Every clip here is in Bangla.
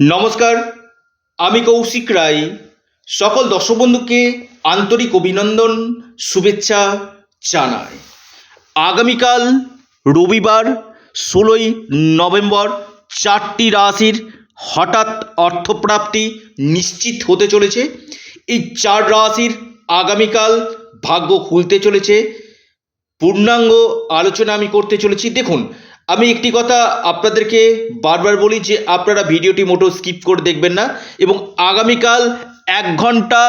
নমস্কার, আমি কৌশিক রায়। সকল দর্শক বন্ধুকে আন্তরিক অভিনন্দন, শুভেচ্ছা জানাই। আগামীকাল রবিবার, ষোলোই নভেম্বর, চারটি রাশির হঠাৎ অর্থপ্রাপ্তি নিশ্চিত হতে চলেছে। এই চার রাশির আগামীকাল ভাগ্য খুলতে চলেছে। পূর্ণাঙ্গ আলোচনা আমি করতে চলেছি। দেখুন আমি একটি কথা আপনাদেরকে বারবার বলি যে আপনারা ভিডিওটি মোটো স্কিপ করে দেখবেন না এবং আগামীকাল এক ঘণ্টা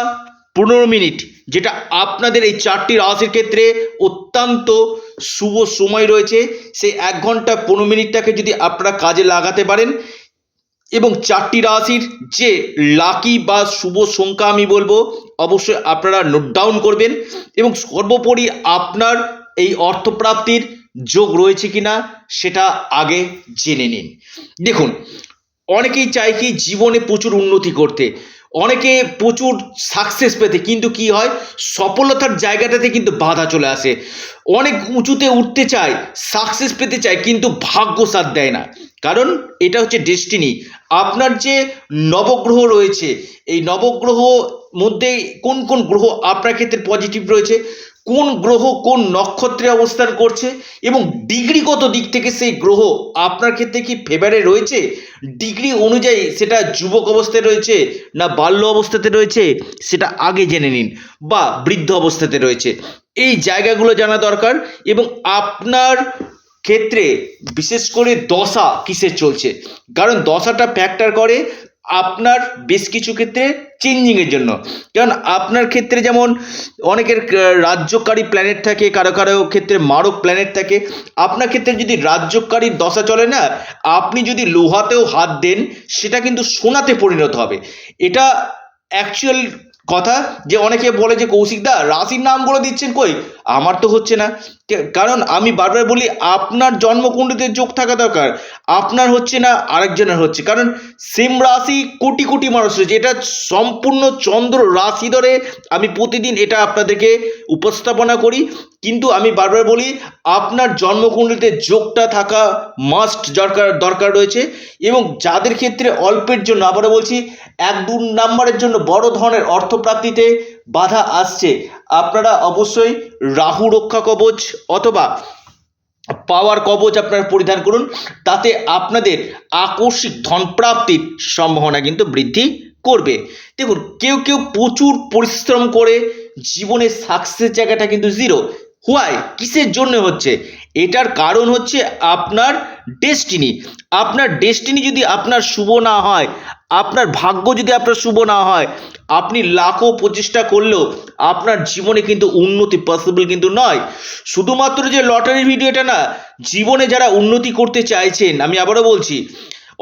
পনেরো মিনিট যেটা আপনাদের এই চারটি রাশির ক্ষেত্রে অত্যন্ত শুভ সময় রয়েছে, সেই এক ঘণ্টা পনেরো মিনিটটাকে যদি আপনারা কাজে লাগাতে পারেন এবং চারটি রাশির যে লাকি বা শুভ সংখ্যা আমি বলব, অবশ্যই আপনারা নোট ডাউন করবেন এবং সর্বোপরি আপনার এই অর্থপ্রাপ্তির যোগ রয়েছে কিনা সেটা আগে জেনে নিন। দেখুন, অনেকেই চায় কি জীবনে প্রচুর উন্নতি করতে। অনেকে প্রচুর সাকসেস পেতে, কিন্তু কি হয়? সফলতার জায়গাটাতে কিন্তু বাধা চলে আসে। অনেক উঁচুতে উঠতে চায় সাকসেস পেতে চায়, কিন্তু ভাগ্য সাথ দেয় না। কারণ এটা হচ্ছে ডেস্টিনি আপনার যে নবগ্রহ রয়েছে, এই নবগ্রহ মধ্যে কোন কোন গ্রহ আপনার ক্ষেত্রে পজিটিভ রয়েছে? কোন গ্রহ কোন নক্ষত্রে অবস্থান করছে এবং ডিগ্রিগত দিক থেকে সেই গ্রহ আপনার ক্ষেত্রে কি ফেভারে রয়েছে? ডিগ্রি অনুযায়ী সেটা যুবক অবস্থায় রয়েছে না বাল্য অবস্থাতে রয়েছে? সেটা আগে জেনে নিন বা বৃদ্ধ অবস্থাতে রয়েছে। এই জায়গাগুলো জানা দরকার এবং আপনার ক্ষেত্রে বিশেষ করে দশা কিসের চলছে? কারণ দশাটা ফ্যাক্টর করে আপনার বেশ কিছু ক্ষেত্রে চেঞ্জিংয়ের জন্য। কারণ আপনার ক্ষেত্রে যেমন অনেকের রাজ্যকারী প্ল্যানেট থাকে, কারও কারও ক্ষেত্রে মারক প্ল্যানেট থাকে। আপনার ক্ষেত্রে যদি রাজ্যকারীর দশা চলে না, আপনি যদি লোহাতেও হাত দেন, সেটা কিন্তু সোনাতে পরিণত হবে। এটা অ্যাকচুয়াল কথা যে অনেকে বলে যে কৌশিকদা রাশির নাম নামগুলো দিচ্ছেন কই? আমার তো হচ্ছে না। কারণ আমি বারবার বলি, আপনার জন্মকুণ্ডিতে যোগ থাকা দরকার। আপনার হচ্ছে না, আরেকজনের হচ্ছে। কারণ সেম রাশি কোটি কোটি মানুষ রয়েছে। এটা সম্পূর্ণ চন্দ্র রাশি ধরে আমি প্রতিদিন এটা আপনাদেরকে উপস্থাপনা করি। কিন্তু আমি বারবার বলি, আপনার জন্মকুণ্ডলীতে যোগটা থাকা মাস্ট দরকার দরকার রয়েছে এবং যাদের ক্ষেত্রে অল্পের জন্য, আবারও বলছি, এক দু নাম্বারের জন্য বড় ধরনের অর্থপ্রাপ্তিতে বাধা আসছে। আপনারা অবশ্যই রাহু রক্ষা কবচ অথবা পাওয়ার কবচ আপনারা পরিধান করুন, তাতে আপনাদের আকস্মিক ধনপ্রাপ্তির সম্ভাবনা কিন্তু বৃদ্ধি করবে। দেখুন, কেউ কেউ প্রচুর পরিশ্রম করে জীবনের সাকসেস জায়গাটা কিন্তু জিরো হোয়াই কিসের জন্য হচ্ছে? এটার কারণ হচ্ছে আপনার ডেস্টিনি আপনার ডেস্টিনি যদি আপনার শুভ না হয়, আপনার ভাগ্য যদি আপনার শুভ না হয়, আপনি লাখো প্রচেষ্টা করলেও আপনার জীবনে কিন্তু উন্নতি পসিবল কিন্তু নয়। শুধুমাত্র যে লটারির ভিডিওটা না, জীবনে যারা উন্নতি করতে চাইছেন, আমি আবারও বলছি,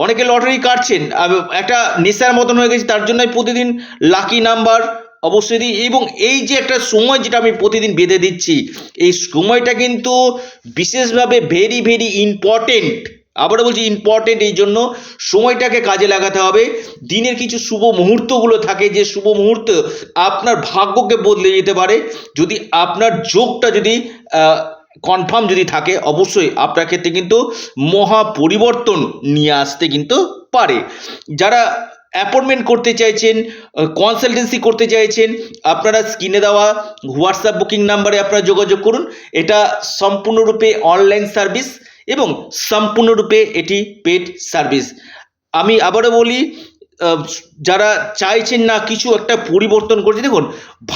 অনেকে লটারি কাটছেন একটা নেশার মতন হয়ে গেছে, তার জন্যই প্রতিদিন লাকি নাম্বার অবশ্যই দিই। এবং এই যে একটা সময় যেটা আমি প্রতিদিন বেঁধে দিচ্ছি, এই সময়টা কিন্তু বিশেষভাবে ভেরি ভেরি ইম্পর্টেন্ট আবারও বলছি ইম্পর্টেন্ট এই জন্য সময়টাকে কাজে লাগাতে হবে। দিনের কিছু শুভ মুহূর্তগুলো থাকে, যে শুভ মুহূর্ত আপনার ভাগ্যকে বদলে যেতে পারে। যদি আপনার যোগটা যদি কনফার্ম যদি থাকে, অবশ্যই আপনার ক্ষেত্রে কিন্তু মহা পরিবর্তন নিয়ে আসতে কিন্তু পারে। যারা অ্যাপয়েন্টমেন্ট করতে চাইছেন কনসালটেন্সি করতে চাইছেন, আপনারা স্ক্রিনে দেওয়া হোয়াটসঅ্যাপ বুকিং নাম্বারে আপনারা যোগাযোগ করুন। এটা সম্পূর্ণরূপে অনলাইন সার্ভিস এবং সম্পূর্ণরূপে এটি পেড সার্ভিস আমি আবারও বলি যারা চাইছেন না কিছু একটা পরিবর্তন করছে, দেখুন,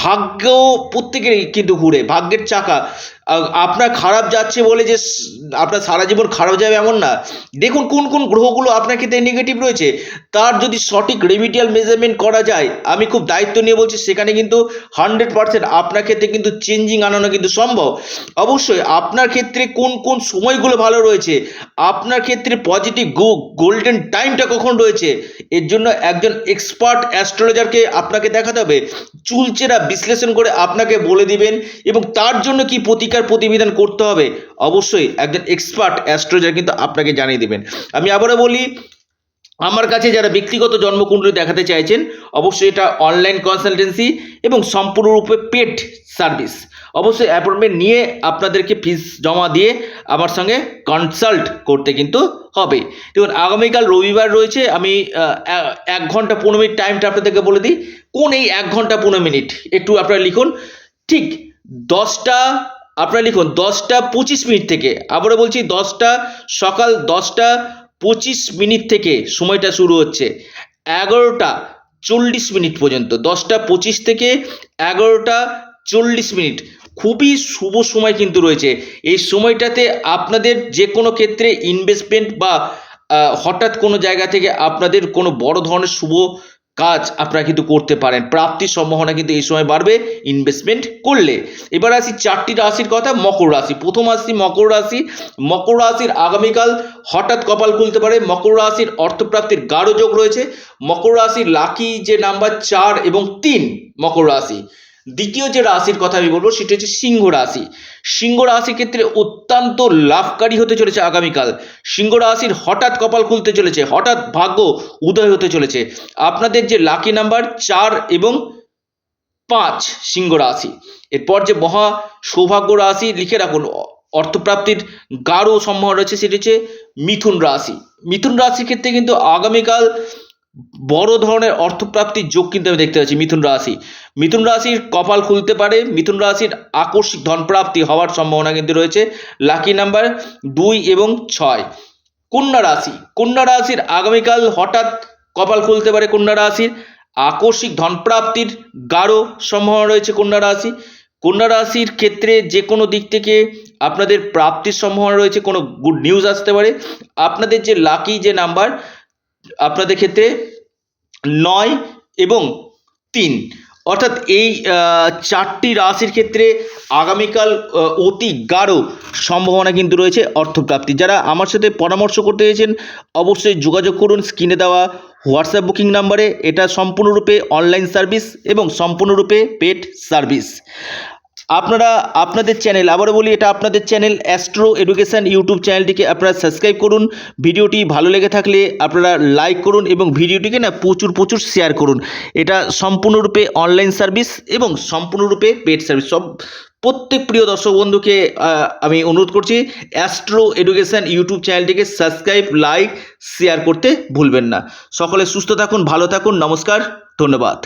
ভাগ্য প্রত্যেকেরই কিন্তু ঘুরে, ভাগ্যের চাকা। আপনার খারাপ যাচ্ছে বলে যে আপনার সারা জীবন খারাপ যাবে এমন না। দেখুন কোন কোন গ্রহগুলো আপনার ক্ষেত্রে নেগেটিভ রয়েছে। তার যদি সঠিক রেমিডিয়াল মেজারমেন্ট করা যায়, আমি খুব দায়িত্ব নিয়ে বলছি, সেখানে কিন্তু হান্ড্রেড পার্সেন্ট আপনার ক্ষেত্রে কিন্তু চেঞ্জিং আনানো কিন্তু সম্ভব। অবশ্যই আপনার ক্ষেত্রে কোন কোন সময়গুলো ভালো রয়েছে, আপনার ক্ষেত্রে পজিটিভ গো গোল্ডেন টাইমটা কখন রয়েছে, এর জন্য একজন এক্সপার্ট অ্যাস্ট্রোলজারকে আপনাকে দেখাতে হবে। চুলচেরা বিশ্লেষণ করে আপনাকে বলে দিবেন এবং তার জন্য কি প্রতিকার প্রতিবিধান করতে হবে, অবশ্যই একজন এক্সপার্ট অ্যাস্ট্রোলজার কিন্তু আপনাকে জানিয়ে দেবেন। আমি আবারও বলি, আমার কাছে যারা ব্যক্তিগত জন্মকুণ্ডলী দেখাতে চাইছেন, অবশ্যই এটা অনলাইন কনসালটেন্সি এবং সম্পূর্ণরূপে পেড সার্ভিস অবশ্যই অ্যাপয়েন্টমেন্ট নিয়ে আপনাদেরকে ফিস জমা দিয়ে আমার সঙ্গে কনসাল্ট করতে কিন্তু হবে। দেখুন, আগামীকাল রবিবার রয়েছে, আমি এক ঘণ্টা পনেরো মিনিট টাইমটা আপনাদেরকে বলে দিই। কোন এই এক ঘণ্টা পনেরো মিনিট একটু আপনারা লিখুন। ঠিক দশটা আপনারা লিখুন দশটা পঁচিশ মিনিট থেকে। আবারও বলছি, দশটা, সকাল দশটা পঁচিশ মিনিট থেকে সময়টা শুরু হচ্ছে এগারোটা চল্লিশ মিনিট পর্যন্ত। দশটা পঁচিশ থেকে এগারোটা চল্লিশ মিনিট। খুবই শুভ সময় কিন্তু রয়েছে। এই সময়টাতে আপনাদের যে কোনো ক্ষেত্রে ইনভেস্টমেন্ট বা হঠাৎ কোনো জায়গা থেকে আপনাদের কোনো বড় ধরনের শুভ কাজ আপনারা কিন্তু করতে পারেন। প্রাপ্তির সম্ভাবনা কিন্তু এই সময় বাড়বে ইনভেস্টমেন্ট করলে। এবার আসি চারটি রাশির কথা, মকর রাশি। প্রথম আসি মকর রাশি। মকর রাশির আগামীকাল হঠাৎ কপাল খুলতে পারে। মকর রাশির অর্থপ্রাপ্তির গাঢ় যোগ রয়েছে। মকর রাশির লাকি যে নাম্বার চার এবং তিন মকর রাশি। দ্বিতীয় যে রাশির কথা আমি বলব সেটা হচ্ছে সিংহ রাশি। সিংহ রাশির ক্ষেত্রে অত্যন্ত লাভকারী হতে চলেছে আগামীকাল। সিংহ রাশির হঠাৎ কপাল খুলতে চলেছে, হঠাৎ ভাগ্য উদয় হতে চলেছে। আপনাদের যে লাকি নাম্বার চার এবং পাঁচ সিংহ রাশি। এরপর যে মহা সৌভাগ্য রাশি, লিখে রাখুন অর্থপ্রাপ্তির গাঢ় সম্ভাবনা রয়েছে, সেটি হচ্ছে মিথুন রাশি। মিথুন রাশির ক্ষেত্রে কিন্তু আগামীকাল বড় ধরনের অর্থপ্রাপ্তির যোগ কিন্তু আমি দেখতে পাচ্ছি মিথুন রাশি। মিথুন রাশির কপাল খুলতে পারে, মিথুন রাশির আকস্মিক ধনপ্রাপ্তি হওয়ার সম্ভাবনা কিন্তু রয়েছে। লাকি নাম্বার দুই এবং ছয়। কন্যা রাশি। কন্যা রাশির আগামীকাল হঠাৎ কপাল খুলতে পারে কন্যা রাশির। আকস্মিক ধনপ্রাপ্তির গাঢ় সম্ভাবনা রয়েছে কন্যা রাশি। কন্যা রাশির ক্ষেত্রে যে কোনো দিক থেকে আপনাদের প্রাপ্তির সম্ভাবনা রয়েছে, কোনো গুড নিউজ আসতে পারে। আপনাদের যে লাকি যে নাম্বার আপনাদের ক্ষেত্রে নয় এবং তিন। অর্থাৎ এই চারটি রাশির ক্ষেত্রে আগামীকাল অতি গাঢ় সম্ভাবনা কিন্তু রয়েছে অর্থপ্রাপ্তি। যারা আমার সাথে পরামর্শ করতে চেয়েছেন, অবশ্যই যোগাযোগ করুন, স্ক্রিনে দেওয়া হোয়াটসঅ্যাপ বুকিং নাম্বারে। এটা সম্পূর্ণরূপে অনলাইন সার্ভিস এবং সম্পূর্ণরূপে পেড সার্ভিস। আপনারা আপনাদের চ্যানেল আবারও বলি, এটা আপনাদের চ্যানেল অ্যাস্ট্রো এডুকেশান ইউটিউব চ্যানেলটিকে আপনারা সাবস্ক্রাইব করুন। ভিডিওটি ভালো লেগে থাকলে আপনারা লাইক করুন এবং ভিডিওটিকে না প্রচুর প্রচুর শেয়ার করুন। এটা সম্পূর্ণরূপে অনলাইন সার্ভিস এবং সম্পূর্ণরূপে পেড সার্ভিস সব, প্রত্যেক প্রিয় দর্শক বন্ধুকে আমি অনুরোধ করছি অ্যাস্ট্রো এডুকেশন ইউটিউব চ্যানেলটিকে সাবস্ক্রাইব লাইক শেয়ার করতে ভুলবেন না। সকলে সুস্থ থাকুন, ভালো থাকুন, নমস্কার, ধন্যবাদ।